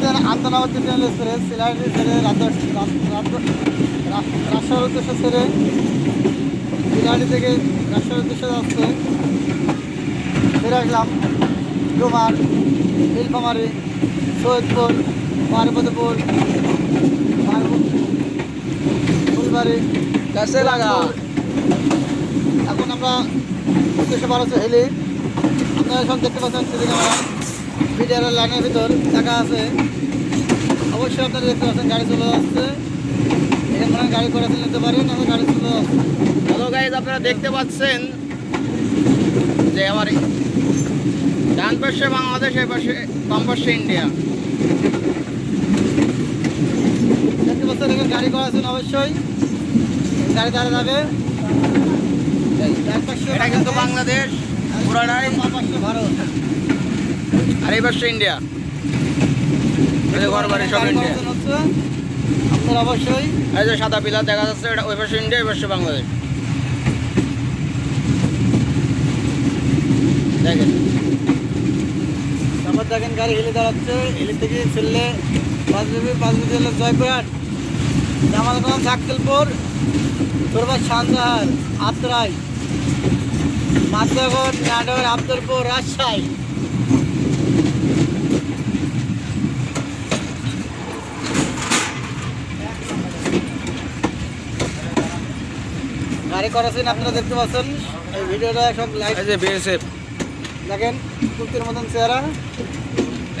Anton আন্তনাবতী train ছেড়ে সিলাহাটি ছেড়ে রাজশাহীর উদ্দেশ্যে ছেড়ে সিলাহাটি থেকে রাজশাহীর উদ্দেশ্যে আসছে ফিরে আসলাম ডুমার নীলফামারি সৈয়দপুর পার্বতীপুর ফুলবাড়ি গাছে লাগা। এখন আমরা উদ্দেশ্যে বার হচ্ছে হেলি। আপনারা এখন দেখতে পাচ্ছেন সেদিকে আমরা বিডিআর লাইনের ভিতর টাকা আছে। অবশ্যই আপনারা দেখতে পাচ্ছেন গাড়ি চলে যাচ্ছে। এখানে গাড়ি করে নিতে পারেন আমি গাড়ি চলে যাচ্ছে। হ্যালো গাইজ আপনারা দেখতে পাচ্ছেন যে আমার ডান পাশে বাংলাদেশ এই পাশে বাম পাশে ইন্ডিয়া। দেখতে পাচ্ছেন এখানে গাড়ি করা আছেন অবশ্যই। গাড়ি দ্বারা যাবে। ডান পাশে এটা কিন্তু বাংলাদেশ পুরাটাই। বাম পাশে ভারত। এই পাশে ইন্ডিয়া ঘর বাড়ি সব ইন্ডিয়া করা অবশ্যই। এই যে সাদা পিলার দেখা যাচ্ছে এটা ওই পাশে ইন্ডিয়া এই পাশে বাংলাদেশ দেখেন। তারপর দেখেন গাড়ি হেলে দাঁড়াচ্ছে হেলে থেকে ছেলে পাঁচ বিবি পাঁচ বিবি হলো জয়পুরহাট। জামালগঞ্জ তোরবার শান্তাহার আত্রাই। মাদ্রাগঞ্জ নাটোর আব্দুলপুর রাজশাহী। গাড়ি করেছেন আপনারা দেখতে পাচ্ছেন। এই ভিডিওটা সব লাইভ এই যে বিএসএফ দেখেন কুর্তির মতন চেহারা।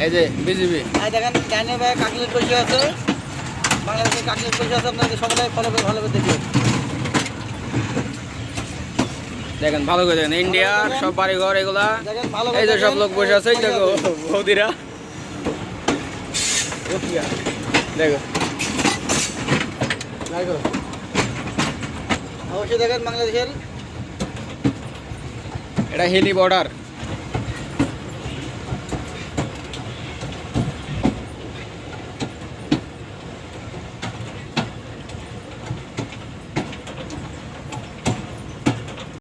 এই যে বিজিবি আর দেখেন ডাইনে ভাই কাকলেট বসে আছে। বাংলাদেশের কাকলেট বসে আছে আপনাদের সকলে ফলো করে ভালো করে দেখবেন দেখেন ভালো করে দেখেন ইন্ডিয়ার সব বাড়িঘর এগুলা। দেখেন ভালো এই যে সব লোক বসে আছে দেখো। বৌদিরা। দেখো। দেখো। অবশ্যই দেখেন বাংলাদেশের এটা হিলি বর্ডার।